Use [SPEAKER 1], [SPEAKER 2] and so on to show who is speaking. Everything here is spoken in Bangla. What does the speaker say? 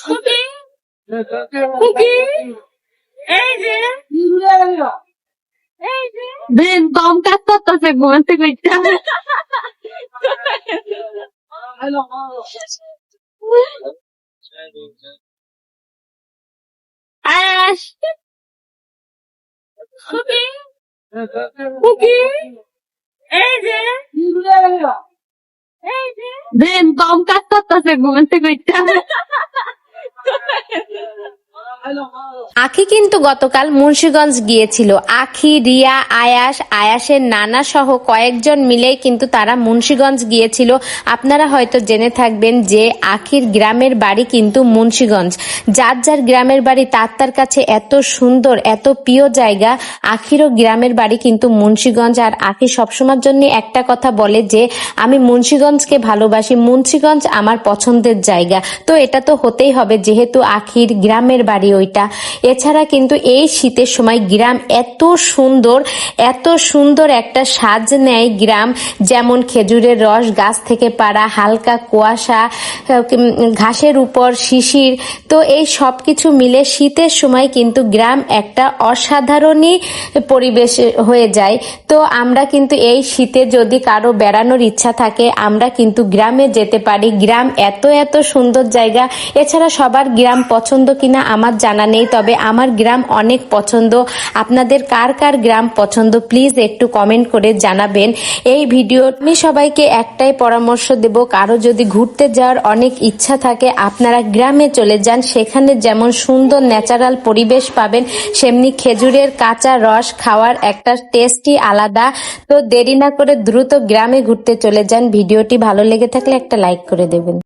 [SPEAKER 1] খুকি খুকি দম কাজ করতেছে ঘুমাতে কইটা আয়াস খুকি এই যে এই দম কাজ করতেছে ঘুমাতে কইটা
[SPEAKER 2] আখি কিন্তু গতকাল মুন্সিগঞ্জ গিয়েছিল। আখি, রিয়া, আয়াস, আয়াসের নানা সহ কয়েকজন মিলেই কিন্তু তারা মুন্সিগঞ্জ গিয়েছিল। আপনারা হয়তো জেনে থাকবেন যে আখির গ্রামের বাড়ি কিন্তু মুন্সিগঞ্জ। যার যার গ্রামের বাড়ি, তার তার কাছে এত সুন্দর, এত প্রিয় জায়গা, আখিরও গ্রামের বাড়ি কিন্তু মুন্সিগঞ্জ। আর আখি সবসময়ের জন্য একটা কথা বলে যে, আমি মুন্সিগঞ্জকে ভালোবাসি, মুন্সিগঞ্জ আমার পছন্দের জায়গা। তো এটা তো হতেই হবে, যেহেতু আখির গ্রামের বাড়ি ওইটা। এছাড়া কিন্তু এই শীতের সময় গ্রাম এত সুন্দর এত সুন্দর একটা সাজ নেয় গ্রাম। যেমন খেজুরের রস গাছ থেকে পাড়া হালকা কুয়াশা ঘাসের উপর শিশির। তো এই সব কিছু মিলে শীতের সময় কিন্তু গ্রাম একটা অসাধারণই পরিবেশ হয়ে যায়। তো আমরা কিন্তু এই শীতে যদি কারও বেড়ানোর ইচ্ছা থাকে, আমরা কিন্তু গ্রামে যেতে পারি। গ্রাম এত এত সুন্দর জায়গা। এছাড়া সবার গ্রাম পছন্দ কিনা আমার জানা নেই, তবে আমার গ্রাম অনেক পছন্দ। আপনাদের কার কার গ্রাম পছন্দ? প্লিজ একটু কমেন্ট করে জানাবেন। এই ভিডিও আমি সবাইকে একটাই পরামর্শ দেব, কারও যদি ঘুরতে যাওয়ার অনেক ইচ্ছা থাকে, আপনারা গ্রামে চলে যান। সেখানে যেমন সুন্দর ন্যাচারাল পরিবেশ পাবেন, সেমনি খেজুরের কাঁচা রস খাওয়ার একটা টেস্টই আলাদা। তো দেরি না করে দ্রুত গ্রামে ঘুরতে চলে যান। ভিডিওটি ভালো লেগে থাকলে একটা লাইক করে দেবেন।